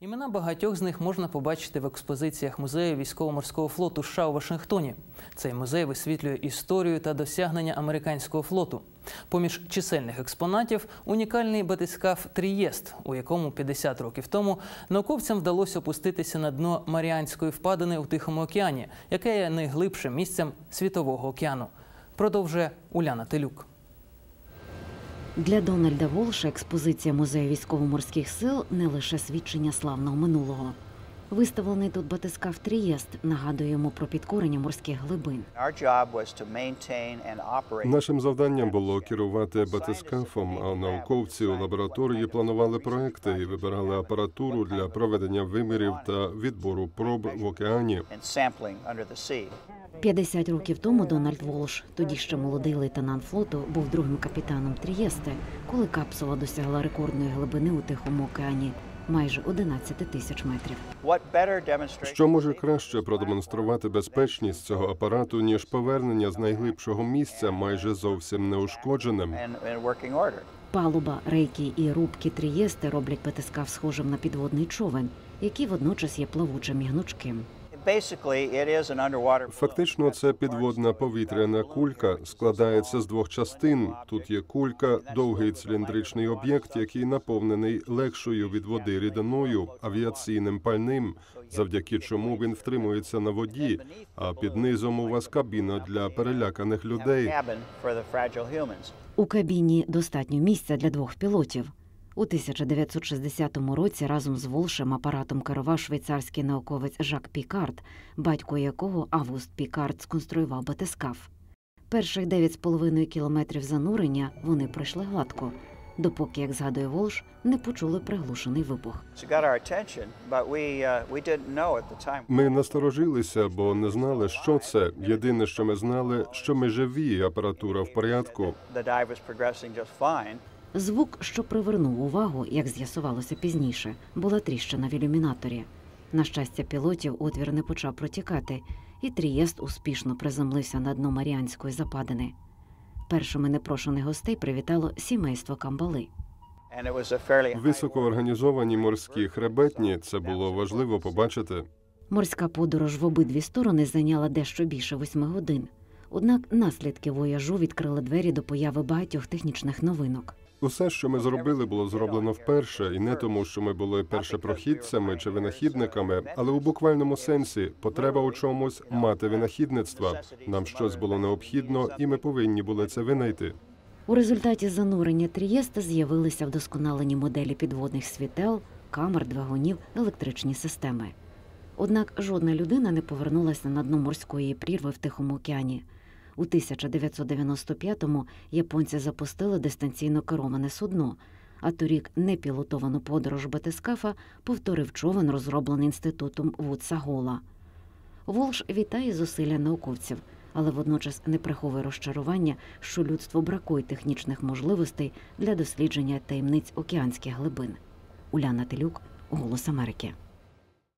Імена багатьох з них можна побачити в експозиціях музею військово-морського флоту США у Вашингтоні. Цей музей висвітлює історію та досягнення американського флоту. Поміж чисельних експонатів унікальний батискаф Трієст, у якому 50 років тому науковцям вдалося опуститися на дно Маріанської впадини у Тихому океані, яке є найглибшим місцем світового океану. Продовжує Уляна Телюк. Для Дональда Волша експозиція музею військово-морських сил не лише свідчення славного минулого. Виставлений тут батискаф Трієст нагадує йому про підкорення морських глибин. Нашим завданням було керувати батискафом, а науковці у лабораторії планували проекти і вибирали апаратуру для проведення вимірів та відбору проб в океані. And sampling under the sea. 50 років тому Дональд Волш, тоді ще молодий лейтенант флоту, був другим капітаном Трієсте, коли капсула досягла рекордної глибини у Тихому океані майже 11 тисяч метрів. Що може краще продемонструвати безпечність цього апарату, ніж повернення з найглибшого місця майже зовсім неушкодженим? Палуба, рейки і рубки Трієсте роблять батискаф схожим на підводний човен, який водночас є плавучим і гнучким. Basically, it is an underwater Фактично, це підводна повітряна кулька складається з двох частин. Тут є кулька, довгий циліндричний об'єкт, який наповнений легшою від води рідиною, авіаційним пальним, завдяки чому він втримується на воді. А під низом у вас кабіна для переляканих людей. У кабіні достатньо місця для двох пілотів. У 1960 році разом з Волшем апаратом керував швейцарський науковець Жак Пікард, батько якого Август Пікард сконструював батискаф. Перших 9,5 кілометрів занурення вони пройшли гладко, допоки, як згадує Волш, не почули приглушений вибух. Uh. Ми насторожилися, бо не знали, що це. Єдине, що ми знали, що ми живі, апаратура в порядку. Звук, що привернув увагу, як з'ясувалося пізніше, була тріщина в ілюмінаторі. На щастя, пілотів отвір не почав протікати, і Трієст успішно приземлився на дно Маріанської западини. Першими непрошених гостей привітало сімейство Камбали. Високоорганізовані морські хребетні це було важливо побачити. Морська подорож в обидві сторони зайняла дещо більше восьми годин. Однак наслідки вояжу відкрили двері до появи багатьох технічних новинок. Усе, що ми зробили, було зроблено вперше, і не тому, що ми були першопрохідцями чи винахідниками, але у буквальному сенсі потреба у чомусь мати винахідництва. Нам щось було необхідно, і ми повинні були це винайти. У результаті занурення Трієста з'явилися вдосконалені моделі підводних світел, камер, двигунів, електричні системи. Однак жодна людина не повернулася на дно морської прірви в Тихому океані. У 1995-му японці запустили дистанційно кероване судно, а торік непілотовану подорож батискафа повторив човен, розроблений інститутом Вудса Гола. Волш вітає зусилля науковців, але водночас не приховує розчарування, що людству бракує технічних можливостей для дослідження таємниць океанських глибин. Уляна Телюк, Голос Америки.